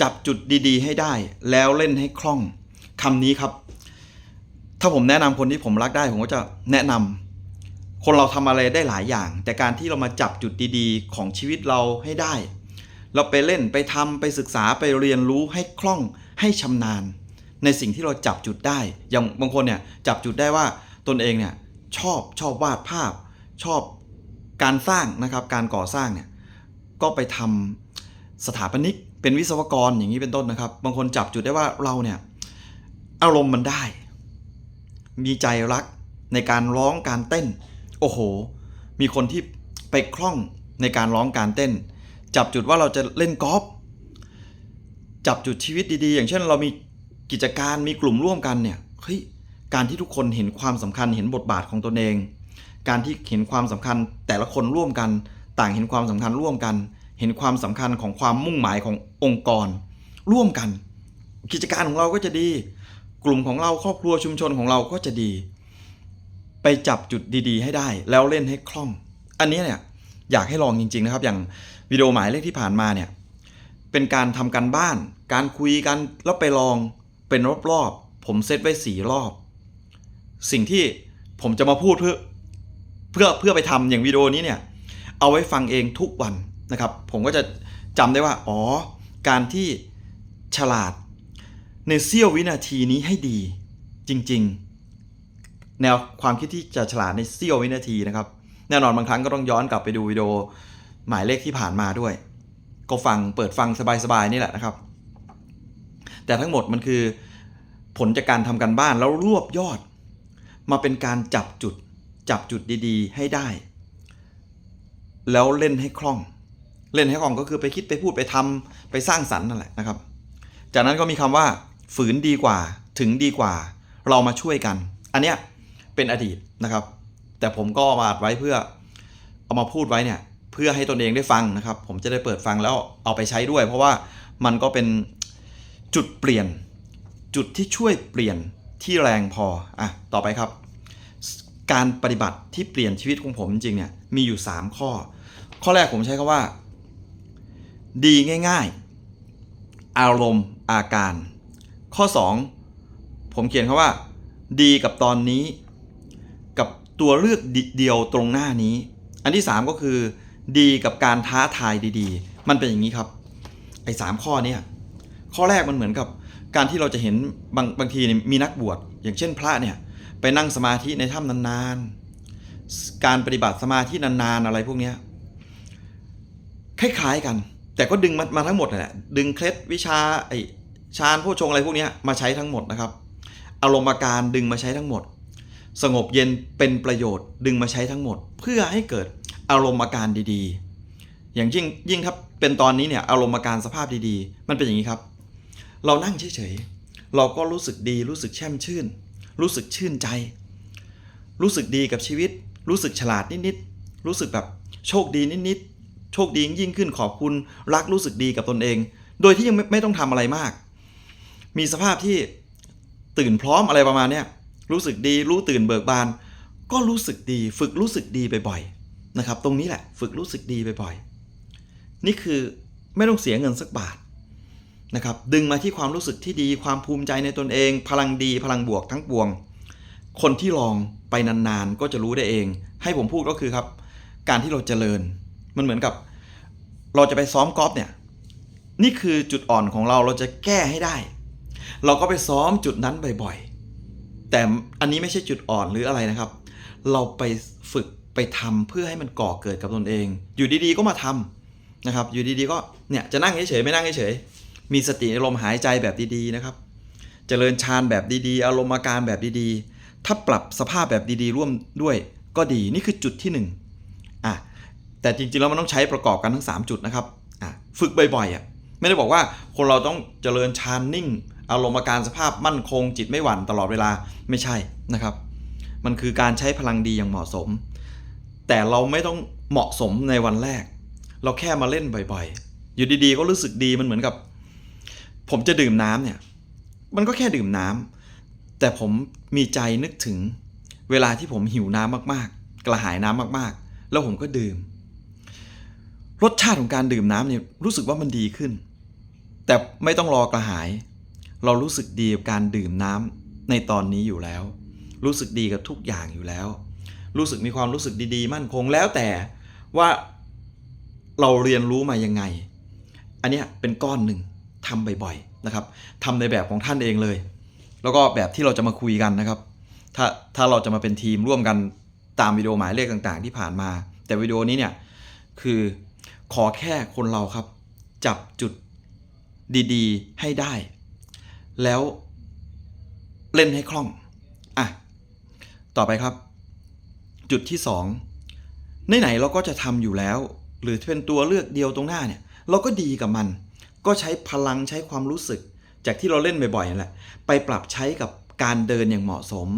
จับจุดดีๆ ให้ได้ แล้วเล่นให้คล่องคำนี้ครับ ถ้าผมแนะนำคนที่ผมรักได้ ผมก็จะแนะนำคนเราทำอะไรได้หลายอย่าง แต่การที่เรามาจับจุดดีๆ ของชีวิตเราให้ได้ เราไปเล่นไปทำไปศึกษาไปเรียนรู้ให้คล่องให้ชำนาญ ในสิ่งที่เราจับจุดได้ อย่างบางคนเนี่ยจับจุดได้ว่าตนเองเนี่ยชอบชอบวาดภาพ ชอบการสร้างนะครับการก่อสร้างเนี่ยก็ไปทำสถาปนิก เป็นวิศวกรอย่างนี้เป็นต้นนะครับ บางคนจับจุดได้ว่าเราเนี่ยอารมณ์มันได้ มีใจรักในการร้องการเต้น โอ้โห มีคนที่ไปคล่องในการร้องการเต้น จับจุดว่าเราจะเล่นกอล์ฟจับจุดชีวิตดีๆ อย่างเช่น เรามีกิจการมีกลุ่มร่วมกันเนี่ยเฮ้ยการที่ทุกคนเห็นความสำคัญเห็นบทบาทของตนเอง การที่เห็นความสำคัญแต่ละคนร่วมกัน ต่างเห็นความสำคัญร่วมกัน เห็นความสำคัญของความมุ่งหมายขององค์กร ร่วมกัน กิจการของเราก็จะดี กลุ่มของเราครอบครัวชุมชนของเราก็จะดี ไปจับจุดดีๆ ให้ได้ แล้วเล่นให้คล่อง อันนี้เนี่ยอยากให้ลองจริง ๆ นะครับ อย่างวิดีโอหมายเลขที่ผ่านมาเนี่ยเป็นการทำการบ้าน การคุยกันแล้วไปลองเป็นรอบๆผมเซตไว้สี่รอบ สิ่งที่ผมจะมาพูดเพื่อเพื่อเพื่อไปทำอย่างวิดีโอนี้เนี่ยเอาไว้ฟังเองทุกวัน นะครับ ผมก็จะจำได้ว่า อ๋อ การที่ฉลาดในเสี้ยววินาทีนี้ให้ดีจริง ๆ แนวความคิดที่จะฉลาดในเสี้ยววินาทีนะครับ แน่นอนบางครั้งก็ต้องย้อนกลับไปดูวิดีโอหมายเลขที่ผ่านมาด้วย ก็ฟังเปิดฟังสบาย ๆ นี่แหละนะครับ แต่ทั้งหมดมันคือผลจากการทำกันบ้านแล้วรวบยอด มาเป็นการจับจุดจับจุดดี ๆ ให้ได้ แล้วเล่นให้คล่อง เล่นให้คล่องก็คือไปคิดไปพูดไปทำไปสร้างสรรค์นั่นแหละนะครับ จากนั้นก็มีคำว่าฝืนดีกว่าถึงดีกว่า เรามาช่วยกัน อันเนี้ยเป็นอดีตนะครับ แต่ผมก็มาอัดไว้เพื่อเอามาพูดไว้เนี่ยเพื่อให้ตนเองได้ฟังนะครับ ผมจะได้เปิดฟังแล้วเอาไปใช้ด้วย เพราะว่ามันก็เป็นจุดเปลี่ยน จุดที่ช่วยเปลี่ยนที่แรงพออะต่อไปครับ การปฏิบัติที่เปลี่ยนชีวิตของผมจริงเนี่ยมีอยู่ 3 ข้อ ข้อแรกผมใช้คำว่า ดีง่ายๆ อารมณ์อาการ ข้อ 2 ผมเขียนคำว่า ดีกับตอนนี้ กับตัวเลือกเดียวตรงหน้านี้ อันที่ 3 ก็คือ ดีกับการท้าทายดีๆ มันเป็นอย่างนี้ครับ ไอ้สามข้อเนี้ยข้อแรกมันเหมือนกับการที่เราจะเห็นบางบางทีเนี่ยมีนักบวชอย่างเช่นพระเนี่ยไปนั่งสมาธิในถ้ำนานๆ การปฏิบัติสมาธินานๆอะไรพวกเนี้ยคล้ายๆกัน แต่ก็ดึงมามาทั้งหมดแหละดึงเคล็ดวิชาไอฌานผู้ชงอะไรพวกนี้มาใช้ทั้งหมดนะครับ อารมณ์อาการดึงมาใช้ทั้งหมด สงบเย็นเป็นประโยชน์ดึงมาใช้ทั้งหมด เพื่อให้เกิดอารมณ์อาการดีๆ อย่างยิ่งยิ่งครับเป็นตอนนี้เนี่ยอารมณ์อาการสภาพดีๆ มันเป็นอย่างนี้ครับ เรานั่งเฉยๆเราก็รู้สึกดีรู้สึกแช่มชื่น รู้สึกชื่นใจ รู้สึกดีกับชีวิต รู้สึกฉลาดนิดๆรู้สึกแบบโชคดีนิดๆ โชคดียิ่งขึ้นขอบคุณรักรู้สึกดีกับตนเอง โดยที่ยังไม่ไม่ต้องทำอะไรมาก มีสภาพที่ตื่นพร้อมอะไรประมาณเนี้ยรู้สึกดีรู้ตื่นเบิกบาน ก็รู้สึกดีฝึกรู้สึกดีบ่อยๆนะครับ ตรงนี้แหละฝึกรู้สึกดีบ่อยๆนี่คือไม่ต้องเสียเงินสักบาทนะครับดึงมาที่ความรู้สึกที่ดีความภูมิใจในตนเอง พลังดีพลังบวกทั้งปวง คนที่ลองไปนานๆก็จะรู้ได้เอง ให้ผมพูดก็คือครับ การที่เราเจริญ มันเหมือนกับ เราจะไปซ้อมกอล์ฟเนี่ย นี่คือจุดอ่อนของเราเราจะแก้ให้ได้ เราก็ไปซ้อมจุดนั้นบ่อยๆ แต่อันนี้ไม่ใช่จุดอ่อนหรืออะไรนะครับ เราไปฝึกไปทำเพื่อให้มันก่อเกิดกับตนเอง อยู่ดีๆก็มาทำนะครับ อยู่ดีๆก็เนี่ยจะนั่งเฉยๆไม่นั่งเฉยๆมีสติอารมณ์หายใจแบบดีๆนะครับเจริญฌานแบบดีๆ อารมณ์อาการแบบดีๆ ถ้าปรับสภาพแบบดีๆ ร่วมด้วยก็ดีนี่คือจุดที่1อะ แต่จริงๆแล้วมันต้องใช้ประกอบกันทั้ง 3 จุดนะครับฝึกบ่อยๆอะไม่ได้บอกว่าคนเราต้องเจริญฌานนิ่ง อารมณ์อาการสภาพมั่นคง จิตไม่หวั่นตลอดเวลาไม่ใช่นะครับ มันคือการใช้พลังดีอย่างเหมาะสม แต่เราไม่ต้องเหมาะสมในวันแรก เราแค่มาเล่นบ่อยๆ อยู่ดีๆ ก็รู้สึกดีมันเหมือนกับ ผมจะดื่มน้ำเนี่ย มันก็แค่ดื่มน้ำแต่ผมมีใจนึกถึงเวลาที่ผมหิวน้ำมากๆ กระหายน้ำมากๆ แล้วผมก็ดื่ม รสชาติของการดื่มน้ำเนี่ยรู้สึกว่ามันดีขึ้น แต่ไม่ต้องรอกระหาย เรารู้สึกดีกับการดื่มน้ำในตอนนี้อยู่แล้ว รู้สึกดีกับทุกอย่างอยู่แล้ว รู้สึกมีความรู้สึกดีๆ มั่นคงแล้วแต่ว่าเราเรียนรู้มายังไง อันเนี้ยเป็นก้อนหนึ่งทำบ่อยๆนะครับทำในแบบของท่านเองเลย แล้วก็แบบที่เราจะมาคุยกันนะครับ ถ้าถ้าเราจะมาเป็นทีมร่วมกันตามวิดีโอหมายเลขต่างๆ ที่ผ่านมา แต่วิดีโอนี้เนี่ยคือ ขอแค่คนเราครับ จับจุดดีๆ ให้ได้ แล้วเล่นให้คล่อง อะ ต่อไปครับ จุดที่สองไหนเราก็จะทำอยู่แล้ว หรือเป็นตัวเลือกเดียวตรงหน้าเนี่ย เราก็ดีกับมัน ก็ใช้พลังใช้ความรู้สึก จากที่เราเล่นบ่อยๆนั่นแหละ ไปปรับใช้กับการเดินอย่างเหมาะสม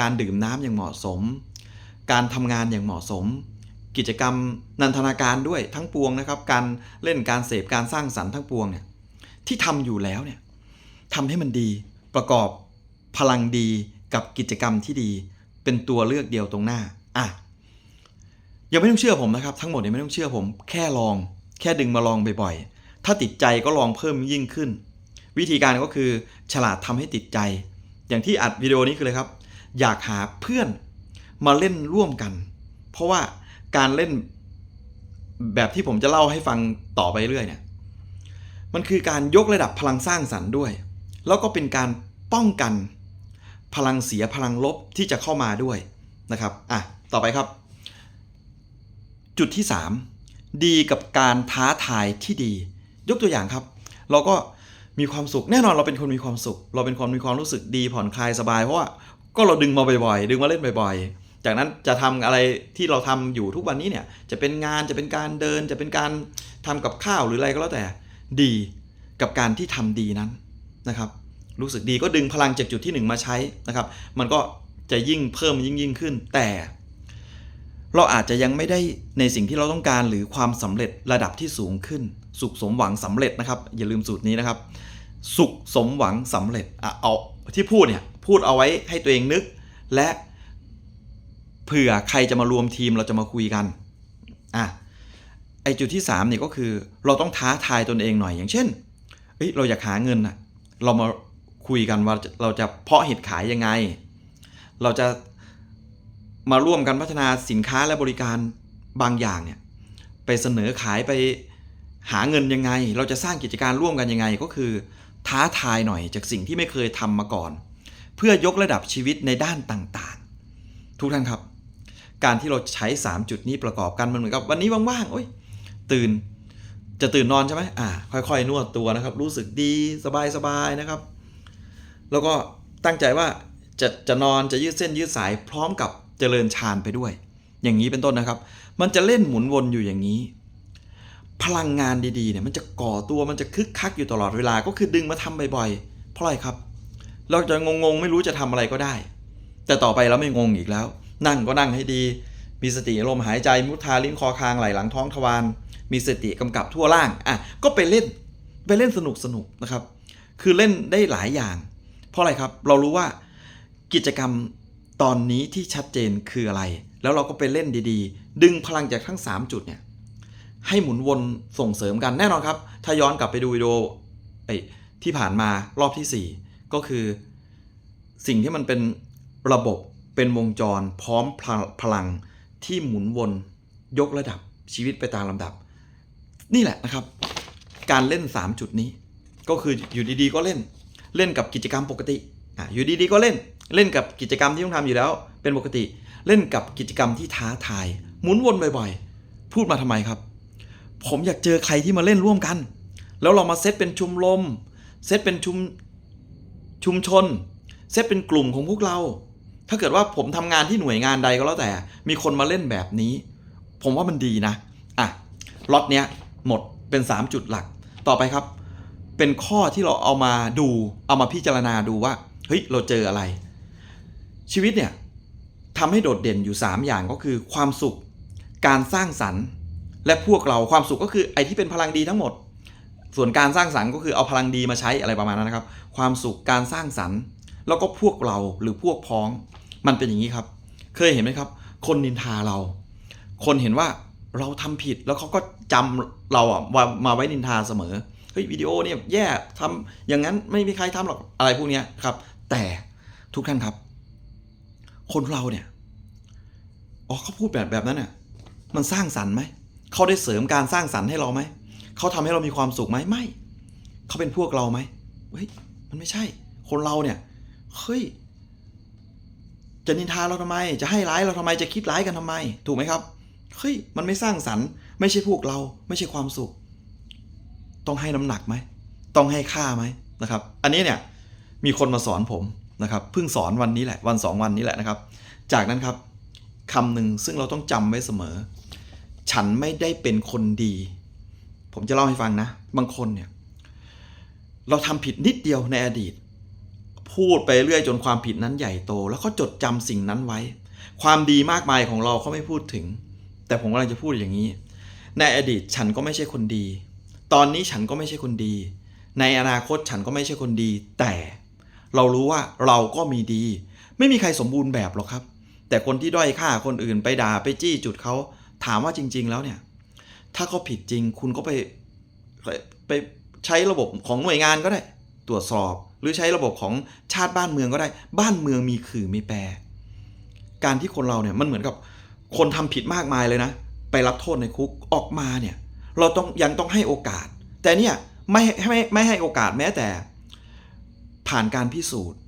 การดื่มน้ำอย่างเหมาะสม การทำงานอย่างเหมาะสม กิจกรรมนันทนาการด้วยทั้งปวงนะครับ การเล่นการเสพการสร้างสรรค์ทั้งปวงเนี่ยที่ทำอยู่แล้วเนี่ยทำให้มันดีประกอบพลังดีกับกิจกรรมที่ดีเป็นตัวเลือกเดียวตรงหน้าอะยังไม่ต้องเชื่อผมนะครับ ทั้งหมดเนี่ยไม่ต้องเชื่อผม แค่ลอง แค่ดึงมาลองบ่อยๆ ถ้าติดใจก็ลองเพิ่มยิ่งขึ้น วิธีการก็คือฉลาดทำให้ติดใจ อย่างที่อัดวิดีโอนี้คือเลยครับ อยากหาเพื่อนมาเล่นร่วมกัน เพราะว่า การเล่นแบบที่ผมจะเล่าให้ฟังต่อไปเรื่อยเนี่ย มันคือการยกระดับพลังสร้างสรรค์ด้วย แล้วก็เป็นการป้องกันพลังเสียพลังลบที่จะเข้ามาด้วยนะครับ อะ ต่อไปครับ จุดที่ 3 ดีกับการท้าทายที่ดี ยกตัวอย่างครับ เราก็มีความสุข แน่นอนเราเป็นคนมีความสุข เราเป็นคนมีความรู้สึกดีผ่อนคลายสบายเพราะว่าก็เราดึงมาบ่อยๆ ดึงมาเล่นบ่อยๆ จากนั้นจะทำอะไรที่เราทำอยู่ทุกวันนี้เนี่ยจะเป็นงานจะเป็นการเดิน จะเป็นการทำกับข้าวหรืออะไรก็แล้วแต่ดีกับการที่ทำดีนั้นนะครับ รู้สึกดีก็ดึงพลังจากจุดที่ 1 มาใช้นะครับ มันก็จะยิ่งเพิ่มยิ่งยิ่งขึ้น แต่ เราอาจจะยังไม่ได้ในสิ่งที่เราต้องการหรือความสำเร็จระดับที่สูงขึ้น สุขสมหวังสำเร็จนะครับ อย่าลืมสูตรนี้นะครับ สุขสมหวังสำเร็จอะเอาที่พูดเนี่ยพูดเอาไว้ให้ตัวเองนึกและ เผื่อใครจะมารวมทีมเราจะมาคุยกันอะไอจุดที่3เนี่ยก็คือเราต้องท้าทายตนเองหน่อยอย่างเช่นเฮ้ยเราอยากหาเงินอะเรามาคุยกันว่าเราจะเพาะเห็ดขายยังไง เราจะมาร่วมกันพัฒนาสินค้าและบริการบางอย่างเนี่ยไปเสนอขายไปหาเงินยังไง เราจะสร้างกิจการร่วมกันยังไงก็คือ ท้าทายหน่อยจากสิ่งที่ไม่เคยทำมาก่อน เพื่อยกระดับชีวิตในด้านต่างๆ ทุกท่านครับ การที่เราใช้ 3 จุดนี้ประกอบกันมันเหมือนกับวันนี้ว่างๆโอ้ยตื่น จะตื่นนอนใช่ไหมอ่าค่อยๆ นวดตัวนะครับ รู้สึกดีสบายๆนะครับ แล้วก็ตั้งใจว่าจะจะนอนจะยืดเส้นยืดสายพร้อมกับเจริญฌานไปด้วย อย่างนี้เป็นต้นนะครับ มันจะเล่นหมุนวนอยู่อย่างนี้ พลังงานดีๆเนี่ยมันจะก่อตัวมันจะคึกคักอยู่ตลอดเวลาก็คือดึงมาทำบ่อยๆเพราะอะไรครับ เราจะงงๆไม่รู้จะทำอะไรก็ได้ แต่ต่อไปเราไม่งงอีกแล้ว นั่งก็นั่งให้ดี มีสติลมหายใจมุทาลิ้นคอคางไหลหลังท้องทวารมีสติกำกับทั่วล่างอะก็ไปเล่นไปเล่นสนุกสนุกๆนะครับ คือเล่นได้หลายอย่าง เพราะอะไรครับเรารู้ว่ากิจกรรมตอนนี้ที่ชัดเจนคืออะไร แล้วเราก็ไปเล่นดีๆ ดึงพลังจากทั้ง 3 จุดเนี่ยให้หมุนวนส่งเสริมกันแน่นอนครับ ถ้าย้อนกลับไปดูวิดีโอไอ้ที่ผ่านมารอบทีสี่4 ก็คือ สิ่งที่มันเป็นระบบ เป็นวงจรพร้อมพลังที่หมุนวนยกระดับชีวิตไปตามลำดับ นี่แหละนะครับ การเล่น 3 จุดนี้ ก็คืออยู่ดีๆ ก็เล่นเล่นกับกิจกรรมปกติอะอยู่ดีๆ ก็เล่นเล่นกับกิจกรรมที่ต้องทำอยู่แล้ว เป็นปกติ เล่นกับกิจกรรมที่ท้าทาย หมุนวนบ่อยๆ พูดมาทำไมครับ ผมอยากเจอใครที่มาเล่นร่วมกัน แล้วเรามาเซตเป็นชุมลมเซตเป็นชุมชุมชนเซตเป็นกลุ่มของพวกเรา ถ้าเกิดว่าผมทำงานที่หน่วยงานใดก็แล้วแต่ มีคนมาเล่นแบบนี้ ผมว่ามันดีนะ อะล็อตเนี้ยหมดเป็น 3 จุดหลัก ต่อไปครับ เป็นข้อที่เราเอามาดู เอามาพิจารณาดูว่า เฮ้ย เราเจออะไร ชีวิตเนี่ยทำให้โดดเด่นอยู่ 3 อย่างก็คือความสุข การสร้างสรรค์ และพวกเราความสุขก็คือไอ้ที่เป็นพลังดีทั้งหมด ส่วนการสร้างสรรค์ก็คือเอาพลังดีมาใช้อะไรประมาณนั้นนะครับ ความสุขการสร้างสรรค์ แล้วก็พวกเราหรือพวกพ้อง มันเป็นอย่างนี้ครับ เคยเห็นไหมครับ คนนินทาเรา คนเห็นว่าเราทำผิดแล้วเขาก็จำเราอะมามาไว้นินทาเสมอเฮ้ยวิดีโอเนี่ยแย่ทำอย่างนั้นไม่มีใครทำหรอกอะไรพวกนี้ครับ แต่ทุกท่านครับ คนเราเนี่ยอ๋อเขาพูดแบบแบบนั้นน่ะมันสร้างสรรค์ไหมเขาได้เสริมการสร้างสรรค์ให้เราไหมเขาทำให้เรามีความสุขไหมไม่เขาเป็นพวกเราไหมเฮ้ยมันไม่ใช่ คนเราเนี่ย เฮ้ย จะนินทาเราทำไม จะให้ร้ายเราทำไม จะคิดร้ายกันทำไม ถูกไหมครับ เฮ้ย มันไม่สร้างสรรค์ ไม่ใช่พวกเรา ไม่ใช่ความสุข ต้องให้น้ำหนักไหม ต้องให้ค่าไหมนะครับ อันนี้เนี่ยมีคนมาสอนผมนะครับ เพิ่งสอนวันนี้แหละ วันสองวันนี้แหละนะครับ จากนั้นครับคำหนึ่งซึ่งเราต้องจำไว้เสมอ ฉันไม่ได้เป็นคนดี ผมจะเล่าให้ฟังนะ บางคนเนี่ย เราทำผิดนิดเดียวในอดีต พูดไปเรื่อยจนความผิดนั้นใหญ่โต แล้วเขาจดจำสิ่งนั้นไว้ ความดีมากมายของเราเขาไม่พูดถึง แต่ผมกำลังจะพูดอย่างนี้ ในอดีตฉันก็ไม่ใช่คนดี ตอนนี้ฉันก็ไม่ใช่คนดี ในอนาคตฉันก็ไม่ใช่คนดี แต่เรารู้ว่าเราก็มีดี ไม่มีใครสมบูรณ์แบบหรอกครับ แต่คนที่ด้อยค่าคนอื่นไปด่าไปจี้จุดเขาถามว่าจริง ๆ แล้วเนี่ย ถ้าเขาผิดจริงคุณก็ไปไปใช้ระบบของหน่วยงานก็ได้ ตรวจสอบ รือใช้ระบบของชาติบ้านเมืองก็ได้ บ้านเมืองมีขื่อมีแปร การที่คนเราเนี่ยมันเหมือนกับคนทำผิดมากมายเลยนะ ไปรับโทษในคุกออกมาเนี่ย เราต้องยังต้องให้โอกาส แต่เนี่ยไม่ไม่ไม่ให้โอกาสแม้แต่ ผ่านการพิสูจน์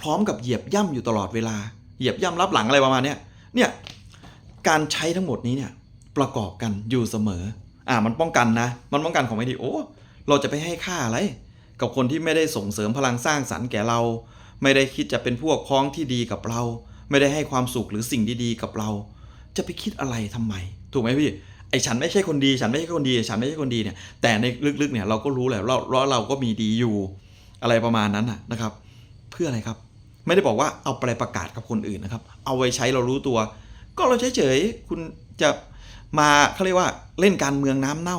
พร้อมกับเหยียบย่ำอยู่ตลอดเวลา เหยียบย่ำรับหลังอะไรประมาณเนี้ยเนี่ยการใช้ทั้งหมดนี้เนี่ยประกอบกันอยู่เสมอ อ่ามันป้องกันนะ มันป้องกันของไม่ดีโอ้เราจะไปให้ค่าอะไร กับคนที่ไม่ได้ส่งเสริมพลังสร้างสรรค์แก่เรา ไม่ได้คิดจะเป็นพวกพ้องที่ดีกับเรา ไม่ได้ให้ความสุขหรือสิ่งดีๆกับเรา จะไปคิดอะไรทำไม ถูกไหมพี่ไอ้ฉันไม่ใช่คนดี ฉันไม่ใช่คนดี ฉันไม่ใช่คนดีเนี่ย แต่ในลึกๆเนี่ยเราก็รู้แหละเราเราเราก็มีดีอยู่อะไรประมาณนั้นนะครับ เพื่ออะไรครับ ไม่ได้บอกว่าเอาไปประกาศกับคนอื่นนะครับ เอาไว้ใช้เรารู้ตัว ก็เราเฉยๆคุณจะมาเขาเรียกว่าเล่นการเมืองน้ำเน่า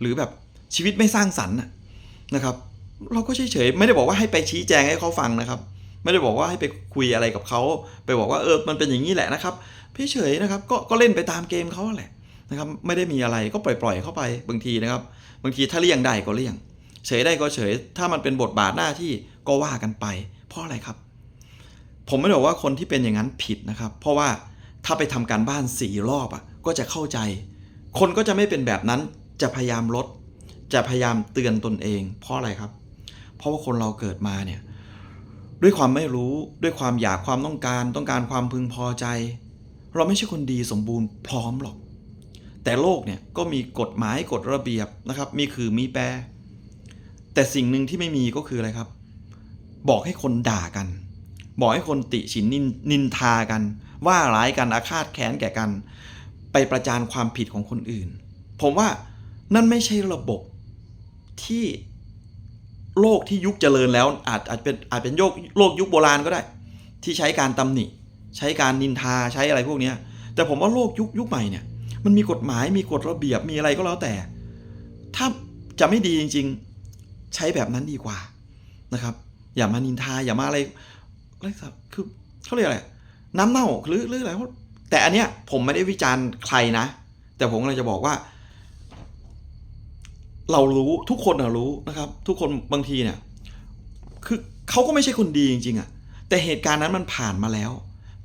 หรือแบบชีวิตไม่สร้างสรรค์นะครับ เราก็เฉยๆไม่ได้บอกว่าให้ไปชี้แจงให้เขาฟังนะครับ ไม่ได้บอกว่าให้ไปคุยอะไรกับเขาไปบอกว่าเออมันเป็นอย่างนี้แหละนะครับพี่เฉยนะครับก็ก็เล่นไปตามเกมเขาแหละนะครับไม่ได้มีอะไรก็ปล่อยๆเข้าไปบางทีนะครับ บางทีถ้าเลี่ยงได้ก็เลี่ยง เฉยได้ก็เฉย ถ้ามันเป็นบทบาทหน้าที่ก็ว่ากันไป เพราะอะไรครับ ผมไม่ได้บอกว่าคนที่เป็นอย่างนั้นผิดนะครับ เพราะว่าถ้าไปทำการบ้านสี่รอบอะก็จะเข้าใจ คนก็จะไม่เป็นแบบนั้นจะพยายามลด จะพยายามเตือนตนเอง เพราะอะไรครับ เพราะว่าคนเราเกิดมาเนี่ยด้วยความไม่รู้ด้วยความอยากความต้องการต้องการความพึงพอใจ เราไม่ใช่คนดีสมบูรณ์พร้อมหรอก แต่โลกเนี่ยก็มีกฎหมายกฎระเบียบนะครับ มีคือมีแปร แต่สิ่งหนึ่งที่ไม่มีก็คืออะไรครับ บอกให้คนด่ากัน บอกให้คนติฉินนินนินทากัน ว่าร้ายกันอาฆาตแค้นแก่กัน ไปประจานความผิดของคนอื่น ผมว่านั่นไม่ใช่ระบบที่ โลกที่ยุคเจริญแล้วอาจอาจเป็นอาจเป็นโยกโลกยุคโบราณก็ได้ ที่ใช้การตำหนิ ใช้การนินทาใช้อะไรพวกเนี้ย แต่ผมว่าโลกยุคยุคใหม่เนี่ย มันมีกฎหมายมีกฎระเบียบมีอะไรก็แล้วแต่ ถ้าจะไม่ดีจริง ๆ ใช้แบบนั้นดีกว่านะครับ อย่ามานินทาอย่ามาอะไรอะไรสักคือเขาเรียกอะไรน้ำเน่าหรือหรืออะไรแต่อันเนี้ยผมไม่ได้วิจารณ์ใครนะ แต่ผมกำลังจะบอกว่า เรารู้ทุกคนนะรู้นะครับ ทุกคนบางทีเนี่ยคือเขาก็ไม่ใช่คนดีจริงๆอะ่ะแต่เหตุการณ์นั้นมันผ่านมาแล้ว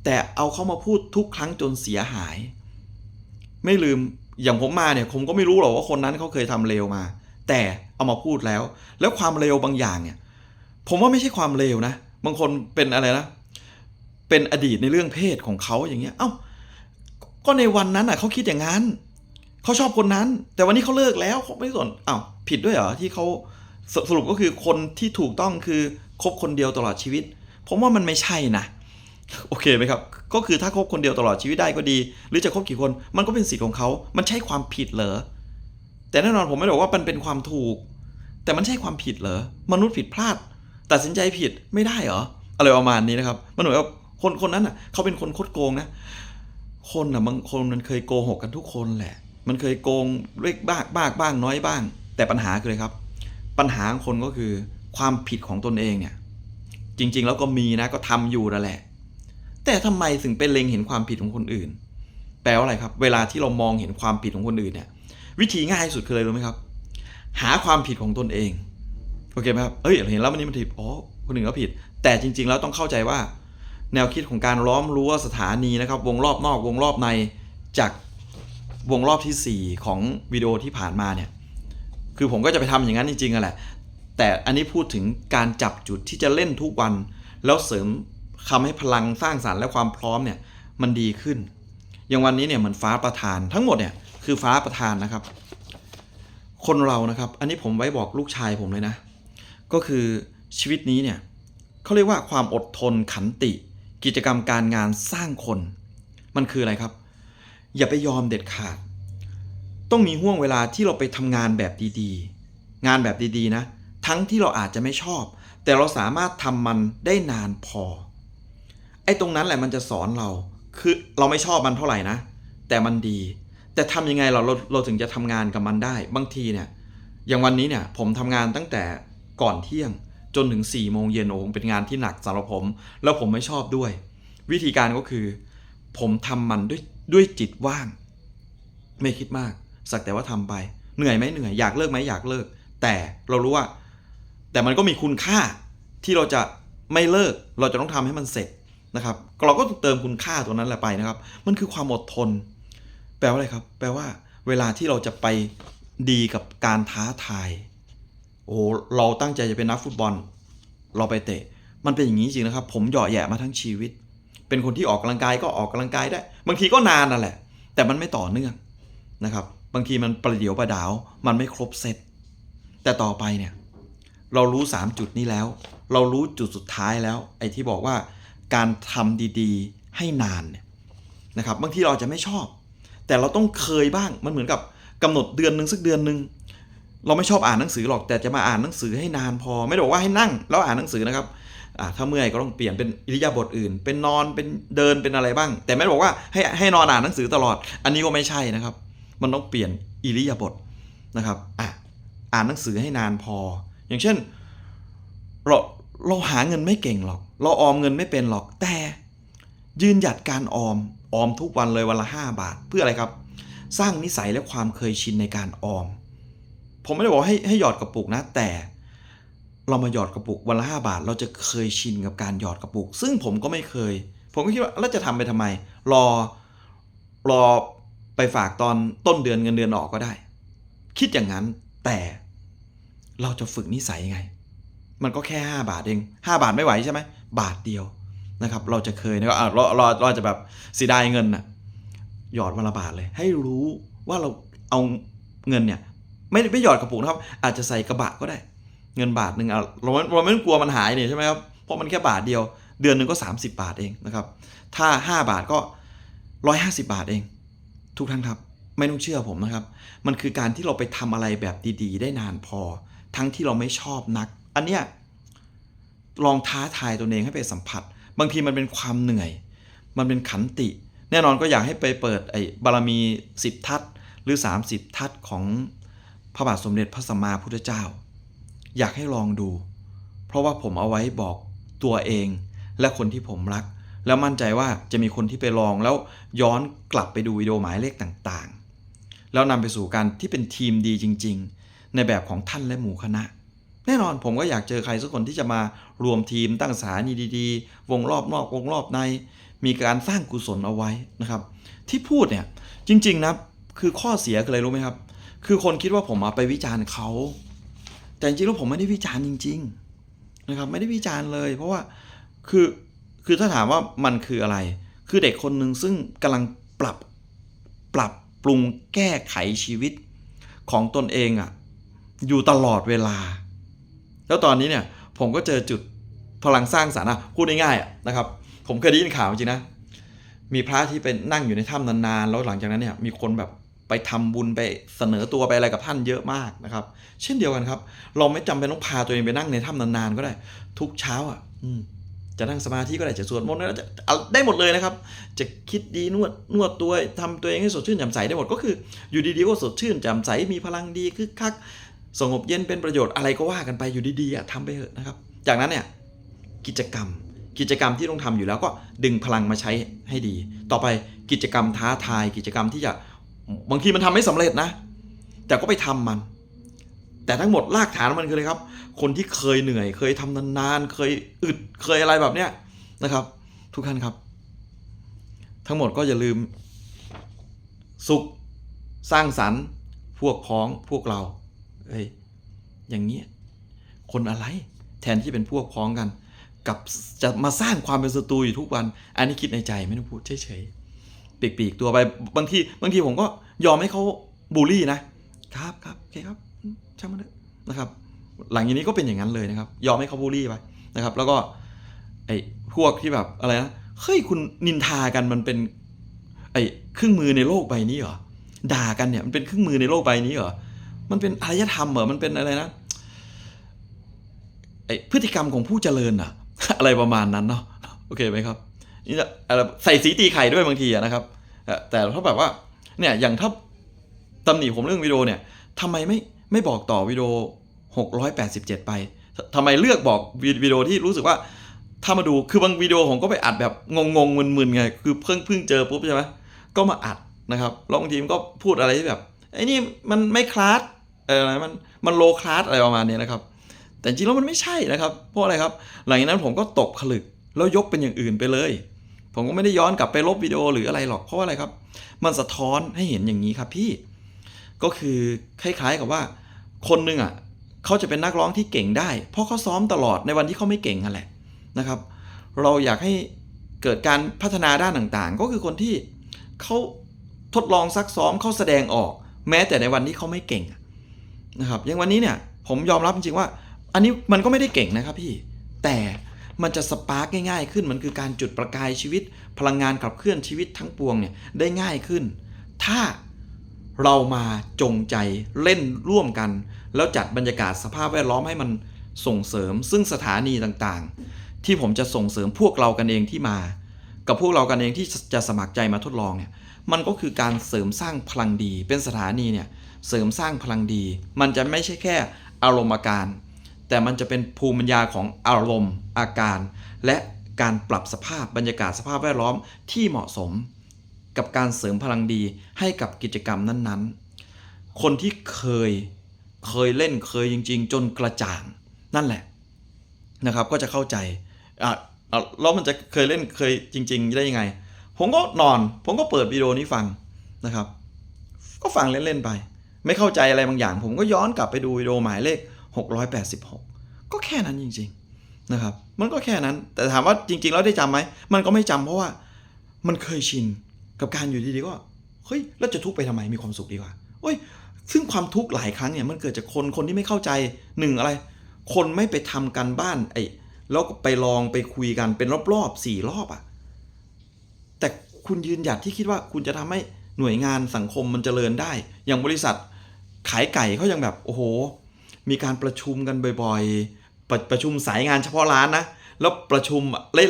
แต่เอาเขามาพูดทุกครั้งจนเสียหาย ไม่ลืมอย่างผมมาเนี่ยผมก็ไม่รู้หรอกว่าคนนั้นเขาเคยทำเลวมา แต่เอามาพูดแล้ว แล้วความเลวบางอย่างเนี่ย ผมว่าไม่ใช่ความเลวนะบางคนเป็นอะไรนะเป็นอดีตในเรื่องเพศของเขาอย่างเงี้ยเอ้าก็ในวันนั้นอะเขาคิดอย่างนั้น เขาชอบคนนั้น แต่วันนี้เขาเลิกแล้วเขาไม่สนอ้าวผิดด้วยเหรอที่เขาสสรุปก็คือคนที่ถูกต้องคือคบคนเดียวตลอดชีวิต ผมว่ามันไม่ใช่นะโอเคไหมครับ ก็คือถ้าคบคนเดียวตลอดชีวิตได้ก็ดี หรือจะคบกี่คนมันก็เป็นสิทธิ์ของเขามันใช่ความผิดเหรอแต่แน่นอนผมไม่ได้บอกว่ามันเป็นความถูก แต่มันใช่ความผิดเหรอมนุษย์ผิดพลาด ตัดสินใจผิดไม่ได้เหรออะไรประมาณนี้นะครับมันเหมือนกับคนคนนั้นอะเขาเป็นคนคดโกงนะ คนอะบางคนมันเคยโกหกกันทุกคนแหละ มันเคยโกงเล็กบ้างบ้างบ้างน้อยบ้าง แต่ปัญหาคืออะไรครับ ปัญหาของคนก็คือความผิดของตนเองเนี่ย จริง ๆ แล้วก็มีนะก็ทำอยู่นั่นแหละ แต่ทำไมถึงเป็นเล็งเห็นความผิดของคนอื่น แปลว่าอะไรครับ เวลาที่เรามองเห็นความผิดของคนอื่นเนี่ย วิธีง่ายที่สุดคืออะไรรู้ไหมครับ หาความผิดของตนเองโอเคไหมครับเอ้ยเห็นแล้ววันนี้มันผิดอ๋อคนหนึ่งก็ผิด แต่จริง ๆ แล้วต้องเข้าใจว่า แนวคิดของการล้อมรั้วสถานีนะครับ วงรอบนอกวงรอบในจาก วงรอบทีสี่ 4 ของวิดีโอที่ผ่านมาเนี่ยคือผมก็จะไปทำอย่างนั้นจริงๆอะแหละ แต่อันนี้พูดถึงการจับจุดที่จะเล่นทุกวัน แล้วเสริมทำให้พลังสร้างสารรค์และความพร้อมเนี่ยมันดีขึ้น อย่างวันนี้เนี่ยเหมือนฟ้าประทานทั้งหมดเนี่ยคือฟ้าประทานนะครับ คนเรานะครับ อันนี้ผมไว้บอกลูกชายผมเลยนะ ก็คือชีวิตนี้เนี่ยเขาเรียกว่าความอดทนขันติ กิจกรรมการงานสร้างคน มันคืออะไรครับ อย่าไปยอมเด็ดขาด ต้องมีห่วงเวลาที่เราไปทำงานแบบดีๆ งานแบบดีๆนะ ทั้งที่เราอาจจะไม่ชอบ แต่เราสามารถทำมันได้นานพอ ไอ้ตรงนั้นแหละมันจะสอนเรา คือเราไม่ชอบมันเท่าไหร่นะ แต่มันดี แต่ทำยังไงเราเราเราถึงจะทำงานกับมันได้ บางทีเนี่ย อย่างวันนี้เนี่ยผมทำงานตั้งแต่ก่อนเที่ยงจนถึง4ี่โมงเย็นโอ้เป็นงานที่หนักสำหรับผม แล้วผมไม่ชอบด้วย วิธีการก็คือ ผมทำมันด้วย ด้วยจิตว่าง ไม่คิดมาก สักแต่ว่าทำไป เหนื่อยไหมเหนื่อยอยากเลิกไหมอยากเลิก แต่เรารู้ว่า แต่มันก็มีคุณค่าที่เราจะไม่เลิกเราจะต้องทำให้มันเสร็จนะครับ เราก็เติมคุณค่าตัวนั้นแหละไปนะครับ มันคือความอดทน แปลว่าอะไรครับ แปลว่า เวลาที่เราจะไปดีกับการท้าทาย โอ้เราตั้งใจจะเป็นนักฟุตบอล เราไปเตะ มันเป็นอย่างนี้จริงนะครับ ผมหยาะแยะมาทั้งชีวิต เป็นคนที่ออกกำลังกายก็ออกกำลังกายได้ บางทีก็นานนั่นแหละ แต่มันไม่ต่อเนื่องนะครับ บางทีมันประเดี๋ยวประดาว มันไม่ครบเซตแต่ต่อไปเนี่ยเรารู้ 3 จุดนี้แล้ว เรารู้จุดสุดท้ายแล้ว ไอ้ที่บอกว่าการทำดีๆให้นานเนี่ยนะครับบางทีเราจะไม่ชอบ แต่เราต้องเคยบ้างมันเหมือนกับกำหนดเดือนหนึ่งสักเดือนหนึ่งเราไม่ชอบอ่านหนังสือหรอกแต่จะมาอ่านหนังสือให้นานพอ ไม่ได้บอกว่าให้นั่งแล้วอ่านหนังสือนะครับ ถ้าเมื่อยก็ต้องเปลี่ยนเป็นอิริยาบถอื่น เป็นนอนเป็นเดินเป็นอะไรบ้าง แต่ไม่ได้บอกว่าให้ให้นอนอ่านหนังสือตลอด อันนี้ก็ไม่ใช่นะครับ มันต้องเปลี่ยนอิริยาบถนะครับอะอ่านหนังสือให้นานพอ อย่างเช่นเราเราหาเงินไม่เก่งหรอก เราออมเงินไม่เป็นหรอก แต่ยืนหยัดการออม ออมทุกวันเลยวันละ 5 บาท เพื่ออะไรครับ สร้างนิสัยและความเคยชินในการออม ผมไม่ได้บอกให้ให้หยอดกระปุกนะ แต่ เรามาหยอดกระปุกวันละ5บาท เราจะเคยชินกับการหยอดกระปุก ซึ่งผมก็ไม่เคย ผมก็คิดว่าแล้วจะทำไปทำไม รอรอไปฝากตอนต้นเดือนเงินเดือนออกก็ได้ คิดอย่างนั้นแต่เราจะฝึกนิสัยยังไง มันก็แค่ 5 บาทเอง5บาทไม่ไหวใช่ไหมบาทเดียวนะครับ เราจะเคยนะครับอะเราเราเราจะแบบเสียดายเงินน่ะหยอดวันละบาทเลย ให้รู้ว่าเราเอาเงินเนี่ย ไม่ได้ไม่หยอดกระปุกนะครับ อาจจะใส่กระบะก็ได้ เงินบาทหนึ่งเราไม่เราไม่ต้องกลัวมันหายเนี่ยใช่ไหมครับเพราะมันแค่บาทเดียว เดือนหนึ่งก็ 30 บาทเองนะครับ ถ้า 5 บาทก็ 150 บาทเอง ทุกท่านครับ ไม่ต้องเชื่อผมนะครับ มันคือการที่เราไปทำอะไรแบบดีๆ ได้นานพอ ทั้งที่เราไม่ชอบนัก อันเนี้ยลองท้าทายตัวเองให้ไปสัมผัส บางทีมันเป็นความเหนื่อย มันเป็นขันติ แน่นอนก็อยากให้ไปเปิดไอ้บารมีสิบทัศหรือ 30 ทัศของพระบาทสมเด็จพระสัมมาพุทธเจ้า อยากให้ลองดู เพราะว่าผมเอาไว้บอกตัวเอง และคนที่ผมรัก แล้วมั่นใจว่าจะมีคนที่ไปลองแล้วย้อนกลับไปดูวิดีโอหมายเลขต่างๆ แล้วนำไปสู่การที่เป็นทีมดีจริง ๆ ในแบบของท่านและหมู่คณะ แน่นอนผมก็อยากเจอใครสักคนที่จะมารวมทีมตั้งสถานีดีๆ วงรอบนอกวงรอบใน มีการสร้างกุศลเอาไว้นะครับ ที่พูดเนี่ยจริงๆนะคือข้อเสียคืออะไรรู้ไหมครับ คือคนคิดว่าผมเอาไปวิจารณ์เขา แต่จริงๆแล้วผมไม่ได้วิจารณ์จริง ๆ นะครับ ไม่ได้วิจารณ์เลย เพราะว่าคือคือถ้าถามว่ามันคืออะไร คือเด็กคนหนึ่งซึ่งกำลังปรับปรับปรุงแก้ไขชีวิตของตนเองอะ่ะอยู่ตลอดเวลา แล้วตอนนี้เนี่ยผมก็เจอจุดพลังสร้างสรรค์อะพูดง่ายๆนะครับ ผมเคยได้ยินข่าวจริงนะ มีพระที่เป็นนั่งอยู่ในถ้ำนานๆ แล้วหลังจากนั้นเนี่ยมีคนแบบ ไปทำบุญไปเสนอตัวไปอะไรกับท่านเยอะมากนะครับ เช่นเดียวกันครับ เราไม่จำเป็นต้องพาตัวเองไปนั่งในถ้ำนานๆก็ได้ ทุกเช้าอะ อืมจะนั่งสมาธิก็ได้จะสวดมนต์ก็ได้จะได้หมดเลยนะครับ จะคิดดีนวดนวดตัวทำตัวเองให้สดชื่นแจ่มใสได้หมดก็คือ อยู่ดีๆก็สดชื่นแจ่มใสมีพลังดีคึกคักสงบเย็นเป็นประโยชน์อะไรก็ว่ากันไปอยู่ดีๆอะทำไปเถอะนะครับ จากนั้นเนี่ยกิจกรรมกิจกรรมที่ต้องทำอยู่แล้วก็ดึงพลังมาใช้ให้ดี ต่อไปกิจกรรมท้าทายกิจกรรมที่จะ บางทีมันทำไม่สำเร็จนะ แต่ก็ไปทำมัน แต่ทั้งหมดรากฐานมันคืออะไรครับ คนที่เคยเหนื่อย เคยทำนานๆ เคยอึด เคยอะไรแบบเนี้ยนะครับ ทุกท่านครับ ทั้งหมดก็อย่าลืม สุขสร้างสรรค์ พวกพ้องพวกเราเอ้ยอย่างเงี้ยคนอะไรแทนที่เป็นพวกพ้องกัน กับจะมาสร้างความเป็นศัตรูอยู่ทุกวัน อันนี้คิดในใจไม่ต้องพูดเฉยๆ ปีกๆตัวไปบางทีบางทีผมก็ยอมให้เขาบูลลี่นะครับครับโอเคครับช่างมันเถอะนะครับ หลังจากนี้ก็เป็นอย่างนั้นเลยนะครับ ยอมให้เขาบูลลี่ไปนะครับ แล้วก็ไอ้พวกที่แบบอะไรนะเฮ้ยคุณนินทากันมันเป็นไอ้เครื่องมือในโลกใบนี้เหรอด่ากันเนี่ยมันเป็นเครื่องมือในโลกใบนี้เหรอมันเป็นอารยธรรมเหรอมันเป็นอะไรนะไอ้พฤติกรรมของผู้เจริญอะอะไรประมาณนั้นเนาะโอเคไหมครับ นี่จะอะไรใส่สีตีไข่ด้วยบางทีนะครับแต่ถ้าแบบว่าเนี่ยอย่างถ้าตำหนิผมเรื่องวิดีโอเนี่ยทำไมไม่ไม่บอกต่อวิดีโอ 687 ไปทำไมเลือกบอกวิวิดีโอที่รู้สึกว่าถ้ามาดูคือบางวิดีโอผมก็ไปอัดแบบงงๆมึนๆไงคือเพิ่งเพิ่งเจอปุ๊บใช่ไหมก็มาอัดนะครับแล้วบางทีมันก็พูดอะไรที่แบบไอ้นี่มันไม่คลาสอะไรมันมันโลคลาสอะไรประมาณนี้นะครับ แต่จริงแล้วมันไม่ใช่นะครับ เพราะอะไรครับ หลังจากนั้นผมก็ตกผลึกแล้วยกเป็นอย่างอื่นไปเลย ผมก็ไม่ได้ย้อนกลับไปลบวิดีโอหรืออะไรหรอกเพราะว่าอะไรครับ มันสะท้อนให้เห็นอย่างนี้ครับพี่ก็คือคล้ายๆกับว่า คนหนึ่งอะเขาจะเป็นนักร้องที่เก่งได้ เพราะเขาซ้อมตลอดในวันที่เขาไม่เก่งนั่นแหละนะครับ เราอยากให้เกิดการพัฒนาด้านต่างๆ ก็คือคนที่เขาทดลองซักซ้อมเขาแสดงออก แม้แต่ในวันที่เขาไม่เก่งนะครับอย่างวันนี้เนี่ยผมยอมรับจริงๆว่า อันนี้มันก็ไม่ได้เก่งนะครับพี่แต่ มันจะสปาร์กง่ายๆขึ้น มันคือการจุดประกายชีวิต พลังงานขับเคลื่อนชีวิตทั้งปวงเนี่ยได้ง่ายขึ้น ถ้าเรามาจงใจเล่นร่วมกัน แล้วจัดบรรยากาศสภาพแวดล้อมให้มันส่งเสริม ซึ่งสถานีต่างๆ ที่ผมจะส่งเสริมพวกเรากันเองที่มา กับพวกเรากันเองที่จะสมัครใจมาทดลองเนี่ยมันก็คือการเสริมสร้างพลังดี เป็นสถานีเนี่ยเสริมสร้างพลังดี มันจะไม่ใช่แค่อารมณ์การ แต่มันจะเป็นภูมิปัญญาของอารมณ์ อาการ และการปรับสภาพบรรยากาศสภาพแวดล้อมที่เหมาะสม กับการเสริมพลังดีให้กับกิจกรรมนั้นๆ คนที่เคยเคยเล่นเคยจริง ๆ จนกระจ่างนั่นแหละนะครับก็จะเข้าใจอะแล้วมันจะเคยเล่นเคยจริง ๆ ได้ยังไง ผมก็นอน ผมก็เปิดวิดีโอนี้ฟังนะครับ ก็ฟังเล่น ๆ ไป ไม่เข้าใจอะไรบางอย่าง ผมก็ย้อนกลับไปดูวิดีโอหมายเลข 686 ก็แค่นั้นจริงๆนะครับ มันก็แค่นั้น แต่ถามว่าจริง ๆ แล้วได้จำไหม มันก็ไม่จำเพราะว่ามันเคยชินกับการอยู่ดีๆก็ เฮ้ย แล้วจะทุกข์ไปทำไม มีความสุขดีกว่าเฮ้ย ซึ่งความทุกข์หลายครั้งเนี่ยมันเกิดจากคนคนที่ไม่เข้าใจหนึ่งอะไร คนไม่ไปทำการบ้านไอ้แล้วก็ไปลองไปคุยกันเป็นรอบๆสี่รอบอะแต่คุณยืนหยัดที่คิดว่าคุณจะทำให้หน่วยงานสังคมมันเจริญได้ อย่างบริษัทขายไก่เขายังแบบ โอ้โห มีการประชุมกันบ่อยๆ ประประชุมสายงานเฉพาะร้านนะ แล้วประชุม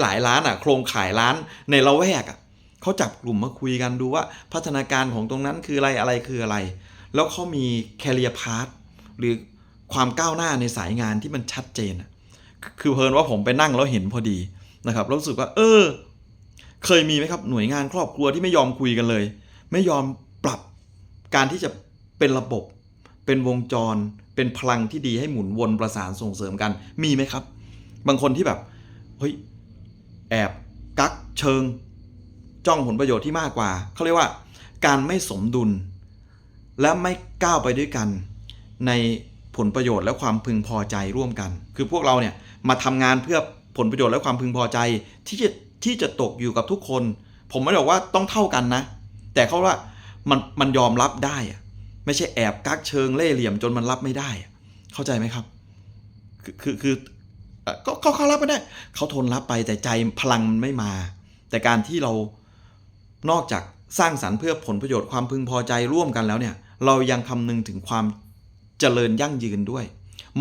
หลายๆร้านอะ โครงข่ายร้านในละแวกอะเขาจับกลุ่มมาคุยกันดูว่าพัฒนาการของตรงนั้นคืออะไรอะไรคืออะไร แล้วเขามีแคเรียพาร์ทหรือความก้าวหน้าในสายงานที่มันชัดเจน คือเพลินว่าผมไปนั่งแล้วเห็นพอดีนะครับรู้สึกว่า เออ เคยมีไหมครับหน่วยงานครอบครัวที่ไม่ยอมคุยกันเลย ไม่ยอมปรับการที่จะเป็นระบบ เป็นวงจร เป็นพลังที่ดีให้หมุนวนประสานส่งเสริมกันมีไหมครับ บางคนที่แบบเฮ้ยแอบกักเชิง จ้องผลประโยชน์ที่มากกว่าเขาเรียกว่าการไม่สมดุล และไม่ก้าวไปด้วยกัน ในผลประโยชน์และความพึงพอใจร่วมกัน คือพวกเราเนี่ยมาทำงานเพื่อผลประโยชน์และความพึงพอใจที่จะที่จะตกอยู่กับทุกคน ผมไม่ได้บอกว่าต้องเท่ากันนะ แต่เขาว่ามันมันยอมรับได้อะ ไม่ใช่แอบกักเชิงเล่เหลี่ยมจนมันรับไม่ได้ เข้าใจไหมครับ คือคือคือเอ่อก็ก็เขารับไม่ได้เขาทนรับไปแต่ใจพลังมันไม่มา แต่การที่เรานอกจากสร้างสรรค์เพื่อผลประโยชน์ความพึงพอใจร่วมกันแล้วเนี่ย เรายังคำนึงถึงความเจริญยั่งยืนด้วย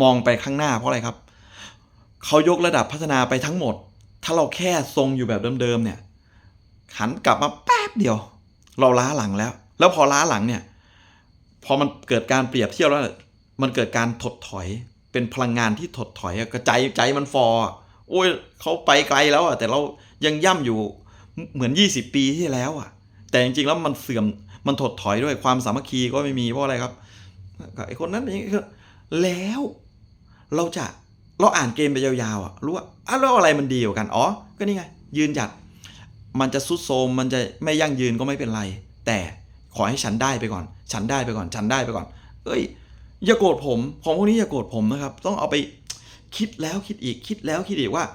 มองไปข้างหน้าเพราะอะไรครับเขายกระดับพัฒนาไปทั้งหมด ถ้าเราแค่ทรงอยู่แบบเดิมๆเนี่ยหันกลับมาแป๊บเดียว เราล้าหลังแล้ว แล้วพอล้าหลังเนี่ย พอมันเกิดการเปรียบเทียบแล้ว มันเกิดการถดถอย เป็นพลังงานที่ถดถอยอะกระใจใจมันฟออะโอ้ยเขาไปไกลแล้วอะแต่เรายังย่ำอยู่เหมือน 20 ปีที่แล้วอะ แต่จริงๆแล้วมันเสื่อมมันถดถอยด้วยความสามัคคีก็ไม่มีเพราะอะไรครับไอ้คนนั้นอย่างนี้แล้วเราจะเราอ่านเกมไปยาวๆอะรู้ว่าอะแล้วอะไรมันดีกว่ากันอ๋อก็นี่ไง ยืนหยัด มันจะซุดโทมมันจะไม่ยั่งยืนก็ไม่เป็นไร แต่ ขอให้ฉันได้ไปก่อน ฉันได้ไปก่อน ฉันได้ไปก่อน เอ้ย อย่าโกรธผม ของพวกนี้อย่าโกรธผมนะครับ ต้องเอาไปคิดแล้วคิดอีก คิดแล้วคิดอีกว่า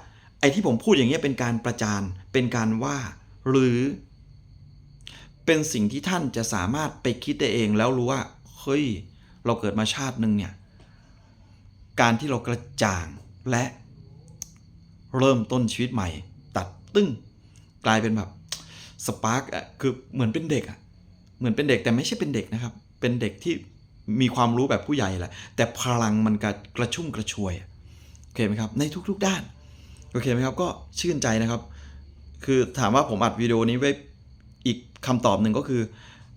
ไอ้ที่ผมพูดอย่างเงี้ยเป็นการประจาน เป็นการว่า หรือ เป็นสิ่งที่ท่านจะสามารถไปคิดได้เองแล้วรู้ว่า เฮ้ย เราเกิดมาชาติหนึ่งเนี่ย การที่เรากระจ่างและ เริ่มต้นชีวิตใหม่ ตัดตึ้ง กลายเป็นแบบสปาร์กอะคือเหมือนเป็นเด็กอะ เหมือนเป็นเด็กแต่ไม่ใช่เป็นเด็กนะครับ เป็นเด็กที่มีความรู้แบบผู้ใหญ่แหละ แต่พลังมันกระกระชุ่มกระชวยโอเคไหมครับ ในทุกๆด้าน โอเคไหมครับ ก็ชื่นใจนะครับ คือถามว่าผมอัดวิดีโอนี้ไว้อีกคำตอบหนึ่งก็คือ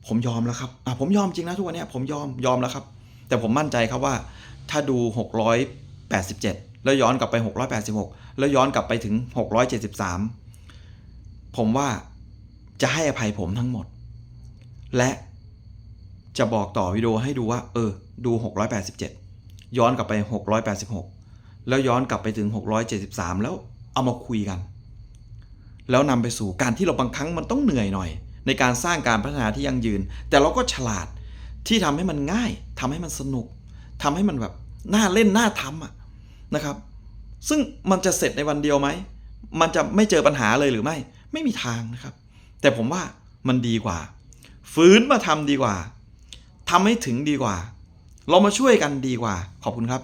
ผมยอมแล้วครับ อะผมยอมจริงนะทุกวันนี้ผมยอมยอมแล้วครับ แต่ผมมั่นใจครับว่า ถ้าดู 687 แล้วย้อนกลับไป 686 แล้วย้อนกลับไปถึง 673 ผมว่าจะให้อภัยผมทั้งหมด และจะบอกต่อวิดีโอให้ดูว่า เออ ดู 687 ย้อนกลับไป 686 แล้วย้อนกลับไปถึง 673 แล้วเอามาคุยกัน แล้วนำไปสู่การที่เราบางครั้งมันต้องเหนื่อยหน่อย ในการสร้างการพัฒนาที่ยั่งยืน แต่เราก็ฉลาดที่ทำให้มันง่ายทำให้มันสนุกทำให้มันแบบน่าเล่นน่าทำอะนะครับ ซึ่งมันจะเสร็จในวันเดียวไหม มันจะไม่เจอปัญหาเลยหรือไม่ ไม่มีทางนะครับ แต่ผมว่ามันดีกว่า ฝืนมาทำดีกว่าทำให้ถึงดีกว่า เรามาช่วยกันดีกว่า ขอบคุณครับ